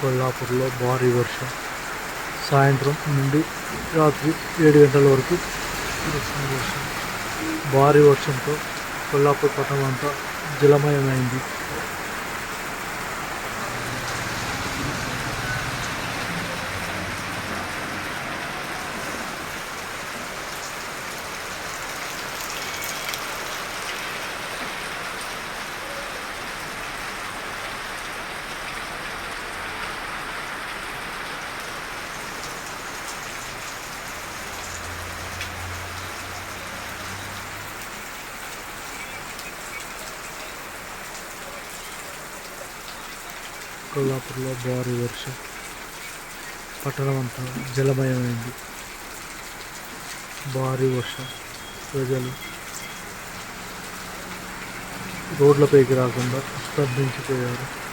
కొల్లాపూర్లో భారీ వర్షం. సాయంత్రం నుండి రాత్రి ఏడు గంటల వరకు కురుస్తున్న వర్షం భారీ వర్షంతో కొల్లాపూర్ పట్టణం అంతా జలమయమైంది. కొల్లాపూర్లో భారీ వర్షం. పట్టణం అంతా జలమయమైంది. భారీ వర్షం. ప్రజలు రోడ్లపైకి రాకుండా స్తంభించిపోయారు.